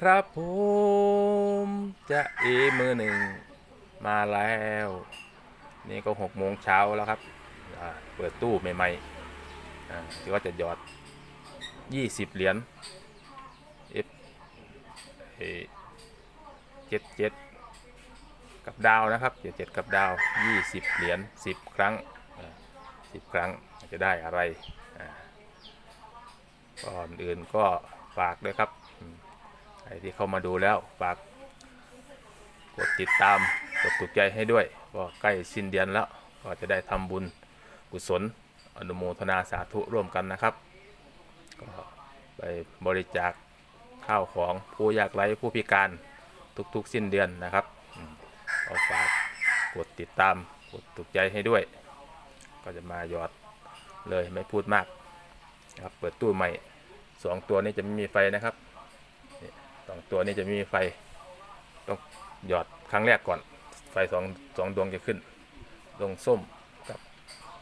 ครับผมจะเอมือหนึ่งมาแล้ว นี่ก็หกโมงเช้าแล้วครับ เปิดตู้ใหม่ๆที่ว่าจะหยอด20เหรียญ F เจ็ดเจ็ดกับดาวนะครับเจ็ดเจ็ดกับดาว20เหรียญ10ครั้งอ่า10ครั้งจะได้อะไรอ่าก่อนอื่นก็ฝากด้วยครับ ที่เข้ามาดูแล้วฝากกดติดตามกดถูกใจให้ด้วยก็ใกล้สิ้นเดือนแล้วก็จะได้ทำบุญกุศลอนุโมทนาสาธุร่วมกันนะครับ ก็ไปบริจาคข้าวของผู้ยากไร้ผู้พิการทุกๆ สิ้นเดือนนะครับอืมก็ฝากกดติดตามกดถูกใจให้ด้วย ก็จะมาหยอดเลยไม่พูดมากครับเปิดตู้ใหม่สองตัวนี้จะไม่มีไฟนะครับ องตัวนี้จะมีไฟต้องหยอดครั้งแรกก่อน ไฟสองสองดวงจะขึ้น ดวงส้มกับ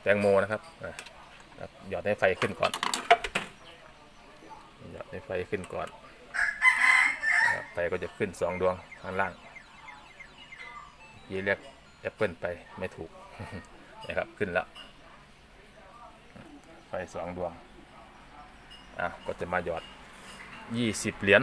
แตงโมนะครับอะหยอดให้ไฟขึ้นก่อน หยอดให้ไฟขึ้นก่อน ไฟก็จะขึ้นสองดวงข้างล่างยีเรียกแอปเปิลไปไม่ถูกนะครับขึ้นแล้ว ไฟสองดวงอะก็จะมาหยอด20เหรียญ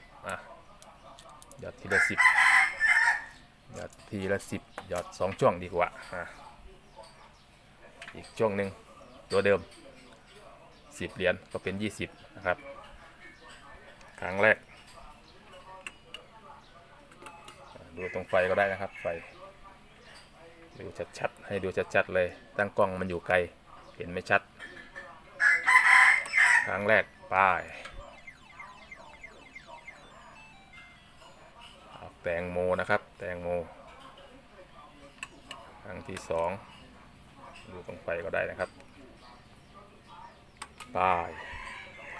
อะหยอดทีละสิบหยอดทีละสิบหยอดสองช่วงดีกว่าอะอีกช่วงหนึ่งตัวเดิมสิบเหรียญก็เป็นยี่สิบนะครับ ครั้งแรก ดูตรงไฟก็ได้นะครับไฟดูชัดๆให้ดูชัดๆเลย ตั้งกล้องมันอยู่ไกล เห็นไม่ชัด ครั้งแรกป้าย แตงโมนะครับ แตงโมครั้งที่สองดูตรงไฟก็ได้นะครับป้าย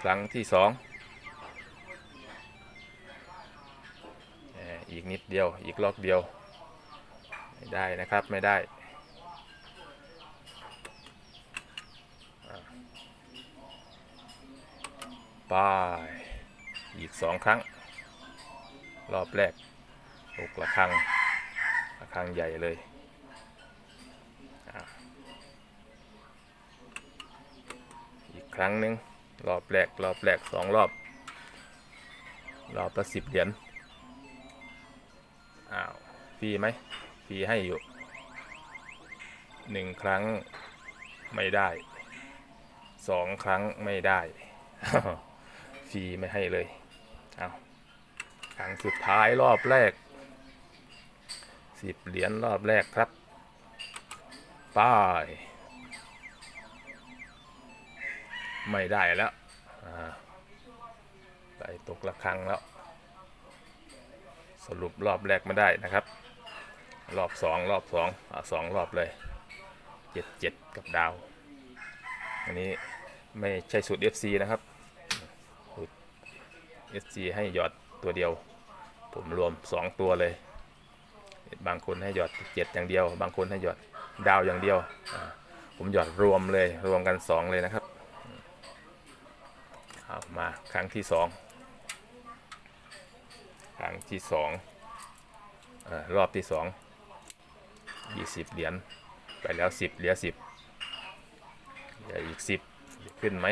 ครั้งที่สองอีกนิดเดียวอีกรอบเดียว ไม่ได้นะครับไม่ได้ป้ายอีกสองครั้ง รอบแรก กระฆังระฆังใหญ่เลยอีกครั้งหนึ่งรอบแรกรอบแรกสองรอบ รอบละสิบเหรียญอ้าวฟรีไหมฟรีให้อยู่หนึ่งครั้งไม่ได้สองครั้งไม่ได้ฟรีไม่ให้เลยเอาครั้งสุดท้ายรอบแรก สิบเหรียญรอบแรกครับ ป้าย ไม่ได้แล้วไปตกระครังแล้ว สรุปรอบแรกไม่ได้นะครับ รอบสองรอบสองอะสองรอบเลยเจ็ดเจ็ดกับดาว อันนี้ไม่ใช่สูตร FC นะครับสูตร FC ให้หยอดตัวเดียว ผมรวม 2 ตัวเลย บางคนให้หยอดเจ็ดอย่างเดียว บางคนให้หยอดดาวอย่างเดียว ผมหยอดรวมเลยรวมกัน 2 เลยนะครับเอามาครั้งที่สองครั้งที่สองรอบที่สองยี่สิบเหรียญไปแล้วสิบเหลือสิบเหลืออีกสิบขึ้นไหม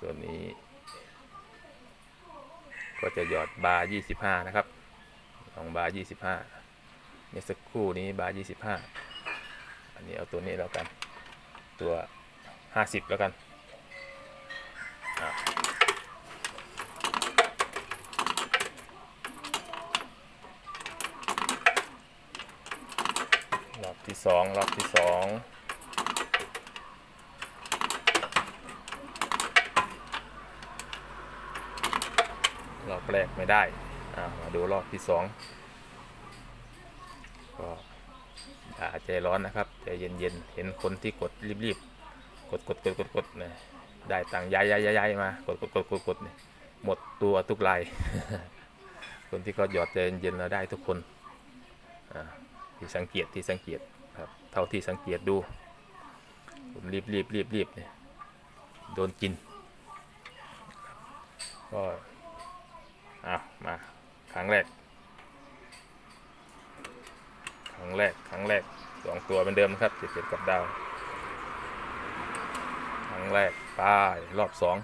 ตัวนี้ ก็จะหยอด บาร์ยี่สิบห้านะครับของบาร์ยี่สิบห้าเมื่อสักครู่นี้บาร์ยี่สิบห้าอันนี้เอาตัวนี้แล้วกัน ตัวห้าสิบแล้วกันรอะที่สองรอบที่สองร อบแรกไม่ได้มาดูรอบที่สองก็อย่าใจร้อนนะครับใจเย็นๆเห็นคนที่กดรีบๆกดกดกดกดกดเนะได้ตังค์ย้ายย้ายย้ายย้ายมากดกดกดกดกดเนี่ยหมดตัวทุกรายคนที่เขาหยอดใจเย็นๆเราได้ทุกคนอ่าที่สังเกตที่สังเกตครับเท่าที่สังเกตดูผมรีบรีบรีบรีบเนี่ยโดนกินก็ อะมาครั้งแรกครั้งแรกครั้งแรกสองตัวเหมือนเดิมนะครับเจ็ดเจ็ดกับดาวครั้งแรกป้ายรอบสอง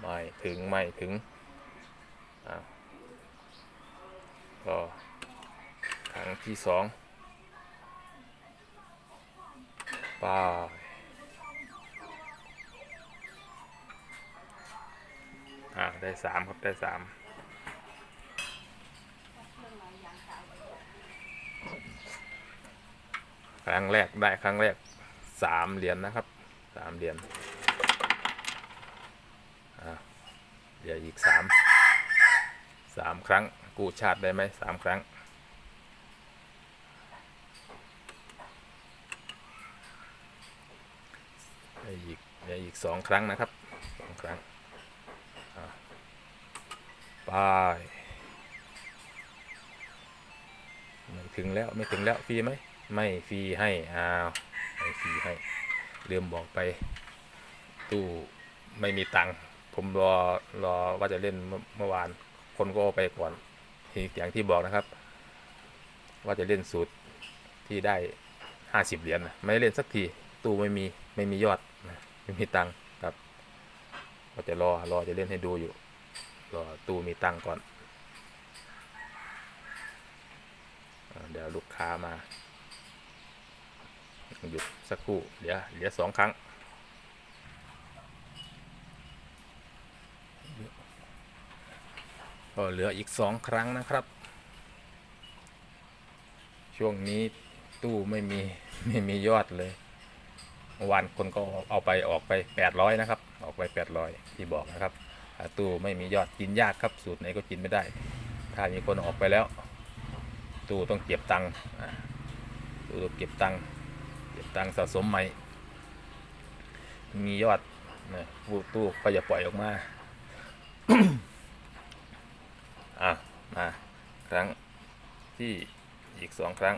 ไม่ถึงไม่ถึงอ้าวก็ครั้งที่สองป้าย อ่าได้สามครับได้สามครั้งแรกได้ครั้งแรกสามเหรียญนะครับสามเหรียญอ่าเดี๋ยวอีกสามสามครั้งกู้ชาติได้ไหมสามครั้งได้อีกได้อีกสองครั้งนะครับสองครั้ง ไปไม่ถึงแล้วไม่ถึงแล้วฟรีไหมไม่ฟรีให้อ้าวไม่ฟรีให้ลืมบอกไป ตู้ไม่มีตังค์ผมรอรอว่าจะเล่นเมื่อวาน คนก็ไปก่อนที่อย่างที่บอกนะครับ ว่าจะเล่นสูตรที่ได้ห้าสิบเหรียญนะไม่เล่นสักทีตู้ไม่มีไม่มียอดนะไม่มีตังค์ครับก็จะรอรอจะเล่นให้ดูอยู่ รอตู้มีตังก่อนอเดี๋ยวลูกค้ามา หยุดสักครู่เหลือเหลือสองครั้ง ก็เหลืออีกสองครั้งนะครับ ช่วงนี้ตู้ไม่มี ไม่มียอดเลยเมื่อวานคนก็เอาไปออกไป 800 นะครับ ออกไป 800 ที่บอกนะครับ ตู้ไม่มียอดกินยากครับสูตรไหนก็กินไม่ได้ ถ้ามีคนออกไปแล้ว ตู้ต้องเก็บตังค์ตู้เก็บตังค์เก็บตังค์สะสมใหม่ มียอดนะตู้ตู้ก็อย่าปล่อยออกมาอะมาครั้งที่อีกสองครั้ง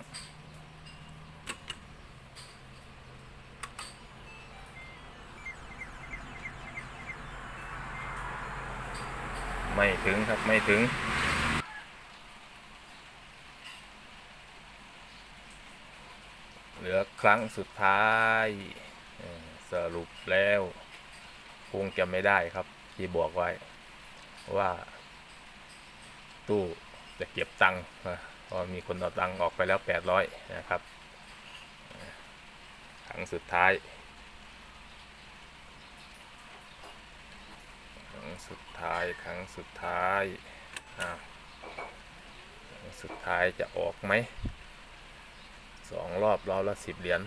ไม่ถึงครับไม่ถึง เหลือครั้งสุดท้ายสรุปแล้วคงจะไม่ได้ครับ ที่บอกไว้ว่า ตู้จะเก็บตังค์นะพอมีคนเอาตังค์ออกไปแล้วแปดร้อยนะครับครั้งสุดท้ายครั้ง สุดท้ายครั้งสุดท้ายอ้าวครั้งสุดท้ายจะออกไหมสองรอบรอบละสิบเหรียญ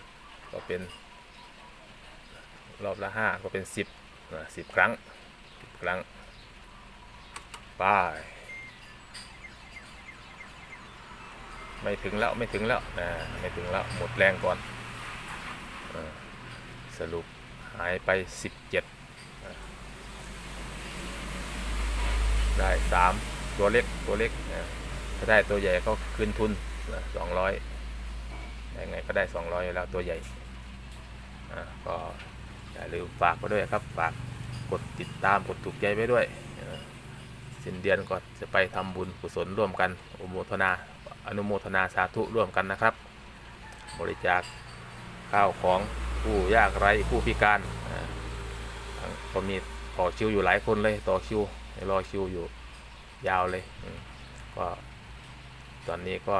ก็เป็นรอบละห้าก็เป็นสิบสิบครั้งสิบครั้งไป้ายไม่ถึงแล้วไม่ถึงแล้วนะไม่ถึงแล้วหมดแรงก่อนอสรุปหายไป17นะ ได้3ตัวเล็กตัวเล็กนะถ้าได้ตัวใหญ่ก็คืนทุนนะ200ยังไงก็ได้200อยแล้วตัวใหญ่ก็อย่าลืมฝากไปด้วยครับฝากกดติดตามกดถูกใจไว้ด้วยสิ้นเดือนก็จะไปทำบุญกุศลร่วมกันอนุโมทนาอนุโมทนาสาธุร่วมกันนะครับ บริจาคข้าวของผู้ยากไร้ผู้พิการก็มีต่อคิวอยู่หลายคนเลยต่อคิว รอคิวอยู่ยาวเลยก็ตอนนี้ก็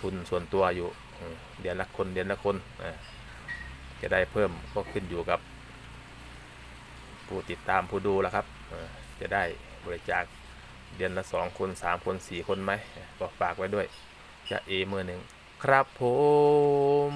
ทุนส่วนตัวอยู่เดือนละคนเดือนละคนจะได้เพิ่มก็ขึ้นอยู่กับ ผู้ติดตามผู้ดูแล้วครับจะได้บริจาคเดือนละสองคนสามคนสี่คนไหมก็ฝากไว้ด้วยจะเอมือหนึ่งครับผม